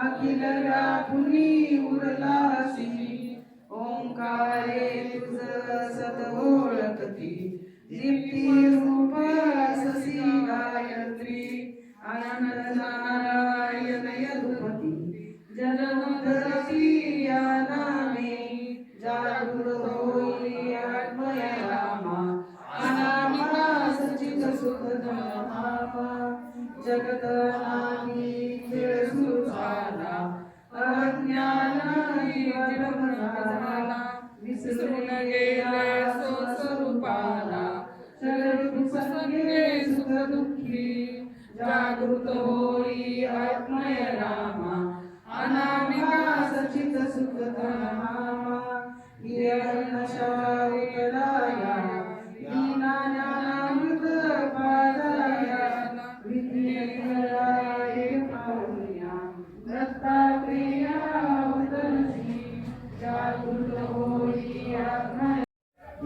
अखिल व्यापुनी उरलासी ओंकारे तुझ सत ओळखती. दीप्ती रूप ससी गायत्री. आनंद नारायण यदुपती. जन्मधरती या नामे जागृत होई आत्मय रामा अनामा सचित सुख जगत नामी विसरून गेला स्वस्वरूपाला. सुख दुःखी जागृत होई आत्मय रामा अनामिका सचित सुख धर्मामा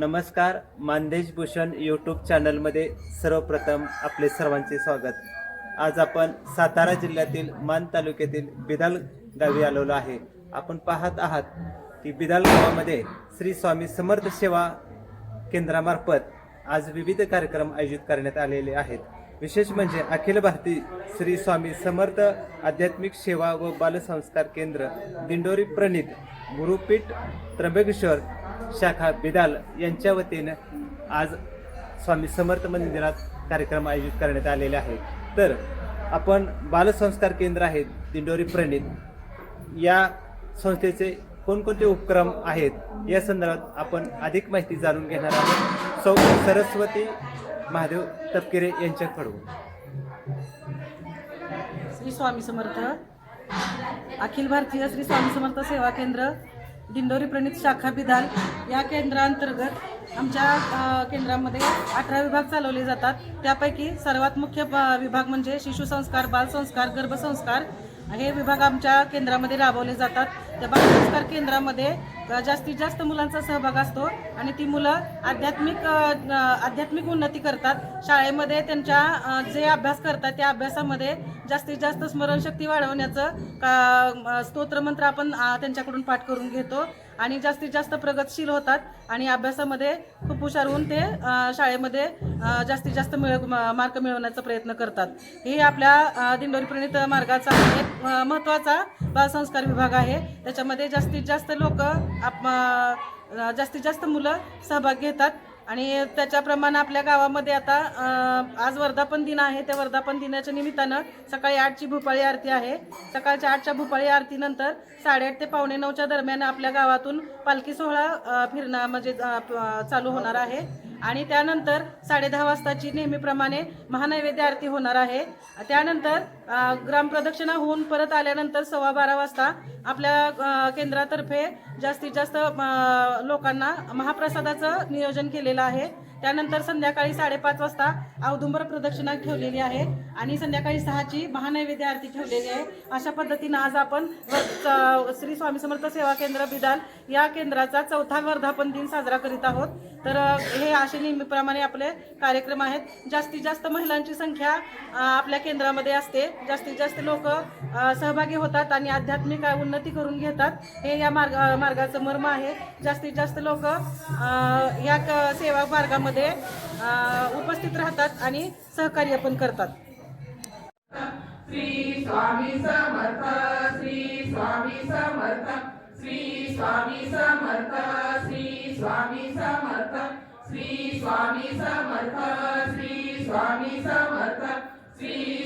नमस्कार मानदेश भूषण यूट्यूब चॅनलमध्ये सर्वप्रथम आपले सर्वांचे स्वागत. आज आपण सातारा जिल्ह्यातील मान तालुक्यातील बिदाल गावी आलेलो आहे. आपण पाहत आहात की बिदाल गावामध्ये श्री स्वामी समर्थ सेवा केंद्रामार्फत आज विविध कार्यक्रम आयोजित करण्यात आलेले आहेत. विशेष म्हणजे अखिल भारतीय श्री स्वामी समर्थ आध्यात्मिक सेवा व बालसंस्कार केंद्र दिंडोरी प्रणित गुरुपीठ त्र्यंबकेश्वर शाखा बिदाल यांच्या वतीनं आज स्वामी समर्थ मंदिरात कार्यक्रम आयोजित करण्यात आलेले आहे तर आपण बालसंस्कार केंद्र आहेत दिंडोरी प्रणित. या संस्थेचे कोणकोणते उपक्रम आहेत या संदर्भात आपण अधिक माहिती जाणून घेणार आहोत. सौ सरस्वती महादेव तपकिरे यांच्याकडून. श्री स्वामी समर्थ. अखिल भारतीय श्री स्वामी समर्थ सेवा केंद्र दिंडोरी प्रणित शाखा बिदाल या केंद्रांतर्गत आमच्या केंद्रामध्ये अठरा विभाग चालवले जातात. त्यापैकी सर्वात मुख्य विभाग म्हणजे शिशुसंस्कार बालसंस्कार गर्भसंस्कार हे विभाग आमच्या केंद्रामध्ये राबवले जातात. त्या बालसंस्कार केंद्रामध्ये जास्तीत जास्त मुलांचा सहभाग असतो आणि ती मुलं आध्यात्मिक आध्यात्मिक उन्नती करतात. शाळेमध्ये त्यांच्या जे अभ्यास करतात त्या अभ्यासामध्ये जास्तीत जास्त स्मरणशक्ती वाढवण्याचं का- स्तोत्रमंत्र आपण त्यांच्याकडून पाठ करून घेतो. आणि जास्तीत जास्त प्रगतशील होतात आणि अभ्यासामध्ये खूप हुशार होऊन ते शाळेमध्ये जास्तीत जास्त मिळ मार्क मिळवण्याचा प्रयत्न करतात. हे आपल्या दिंडोरी प्रणित मार्गाचा एक महत्त्वाचा बालसंस्कार विभाग आहे. त्याच्यामध्ये जास्तीत जास्त लोक आप जास्तीत जास्त मुलं सहभाग घेतात. आणि त्याच्याप्रमाणे आपल्या गावामध्ये आता आज वर्धापन दिन आहे. त्या वर्धापन दिनाच्या निमित्तानं सकाळी आठची भूपाळी आरती आहे. सकाळच्या आठच्या भूपाळी आरतीनंतर साडेआठ ते पावणे नऊच्या दरम्यान आपल्या गावातून पालखी सोहळा फिरणं म्हणजे चालू होणार आहे. आणि त्यानंतर साडेदहा वाजताची नेहमीप्रमाणे महानैवेद्य आरती होणार आहे. त्यानंतर ग्रामप्रदक्षिणा होऊन परत आल्यानंतर सव्वा बारा वाजता आपल्या केंद्रातर्फे जास्तीत जास्त लोकांना महाप्रसादाचं नियोजन केलेलं आहे. त्यानंतर संध्याकाळी साडेपाच वाजता औदुंबर प्रदक्षिणा ठेवलेली आहे आणि संध्याकाळी सहाची महानैवेद्य आरती ठेवलेली आहे. अशा पद्धतीनं आज आपण श्री स्वामी समर्थ सेवा केंद्र बिदाल या केंद्राचा चौथा वर्धापन दिन साजरा करीत आहोत. तर हे असे नेहमीप्रमाणे आपले कार्यक्रम आहेत. जास्तीत जास्त महिलांची संख्या आपल्या केंद्रामध्ये असते. जास्तीत जास्त लोक सहभागी होतात आणि आध्यात्मिक उन्नती करून घेतात. हे या मार्ग मार्गाचं मर्म आहे. जास्तीत जास्त लोक या क- सेवा मार्गामध्ये उपस्थित राहतात आणि सहकार्य पण करतात. श्री स्वामी समर्थ श्री स्वामी समर्थ श्री स्वामी समर्थ श्री स्वामी समर्थ श्री स्वामी समर्थ श्री स्वामी समर्थ.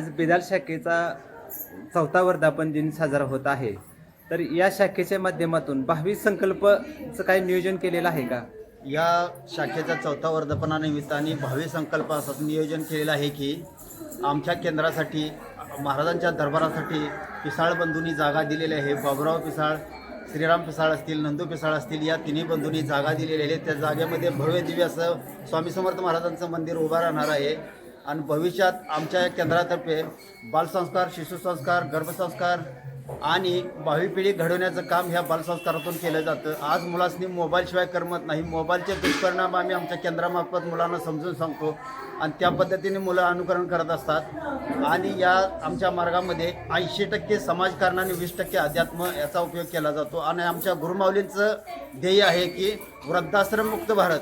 आज बेदाल शाखेचा चौथा वर्धापन दिन साजरा होत आहे. तर या शाखेच्या माध्यमातून भावी संकल्पचं काही नियोजन केलेलं आहे का? या शाखेच्या चौथा वर्धापनानिमित्ताने भावी संकल्प असं नियोजन केलेलं आहे की आमच्या केंद्रासाठी महाराजांच्या दरबारासाठी पिसाळ बंधूंनी जागा दिलेली आहे. बाबुराव पिसाळ श्रीराम पिसाळ असतील नंदू पिसाळ असतील या तिन्ही बंधूंनी जागा दिलेली आहे. त्या जागेमध्ये भव्य दिव्य असं स्वामी समर्थ महाराजांचं मंदिर उभं राहणार आहे. आणि भविष्यात आमच्या केंद्रातर्फे बालसंस्कार शिशुसंस्कार गर्भसंस्कार आणि भावी पिढी घडवण्याचं काम ह्या बालसंस्कारातून केलं जातं. आज मुलांनी मोबाईलशिवाय करमत नाही. मोबाईलचे दुष्परिणाम आम्ही आमच्या केंद्रामार्फत मुलांना समजून सांगतो आणि त्या पद्धतीने मुलं अनुकरण करत असतात. आणि या आमच्या मार्गामध्ये ऐंशी टक्के समाजकारण आणि वीस टक्के अध्यात्म याचा उपयोग केला जातो. आणि आमच्या गुरुमाऊलींचं ध्येय आहे की वृद्धाश्रममुक्त भारत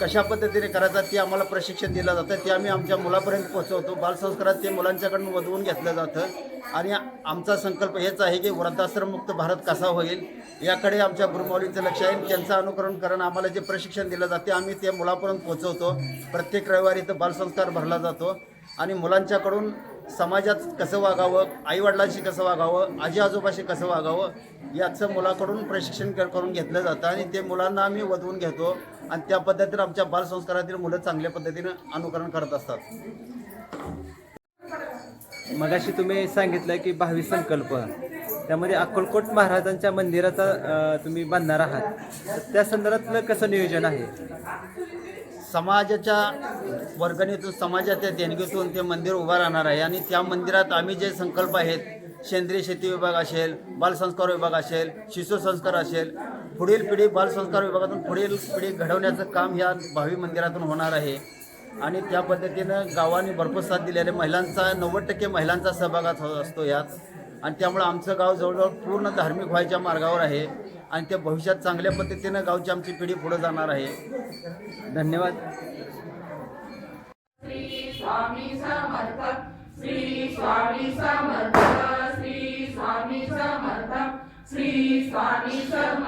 कशा पद्धतीने करायचा ते आम्हाला प्रशिक्षण दिलं जातं. ते आम्ही आमच्या मुलापर्यंत पोहोचवतो. बालसंस्कारात ते मुलांच्याकडून वधवून घेतलं जातं. आणि आमचा संकल्प हेच आहे की वृद्धाश्रममुक्त भारत कसा होईल याकडे आमच्या गुरुमौलींचं लक्ष आहे. त्यांचं अनुकरण करून आम्हाला जे प्रशिक्षण दिलं जाते आम्ही ते मुलापर्यंत पोहोचवतो. प्रत्येक रविवारी इथं बालसंस्कार भरला जातो. आणि मुलांच्याकडून समाजात कसं वागावं आईवडिलांशी कसं वागावं आजी आजोबाशी कसं वागावं याचं मुलाकडून प्रशिक्षण करून घेतलं जातं. आणि ते मुलांना आम्ही वधवून घेतो. आणि त्या पद्धतीने आमच्या बालसंस्कारातील मुलं चांगल्या पद्धतीनं अनुकरण करत असतात. मगाशी तुम्ही सांगितलं की भावी संकल्प. त्यामध्ये अक्कलकोट महाराजांच्या मंदिराचा तुम्ही बांधणार आहात. त्या संदर्भातलं कसं नियोजन आहे? समाजाच्या वर्गणीतून समाजाच्या देणगीतून ते मंदिर उभं राहणार आहे. आणि त्या मंदिरात आम्ही जे संकल्प आहेत सेंद्रिय शेती विभाग असेल बालसंस्कार विभाग असेल शिशुसंस्कार असेल पुढील पिढी बालसंस्कार विभागातून पुढील पिढी घडवण्याचं काम ह्या भावी मंदिरातून होणार आहे. आणि त्या पद्धतीनं गावाने भरपूर साथ दिलेल्या महिलांचा नव्वद टक्के महिलांचा सहभागात हो- असतो यात. आणि त्यामुळं आमचं गाव जवळजवळ पूर्ण धार्मिक व्हायच्या मार्गावर आहे. आणि ते भविष्यात चांगल्या पद्धतीनं गावची आमची पिढी पुढे जाणार आहे. धन्यवाद. श्री स्वामी समर्थ श्री स्वामी समर्थ श्री स्वामी समर्थ श्री स्वामी समर्थ.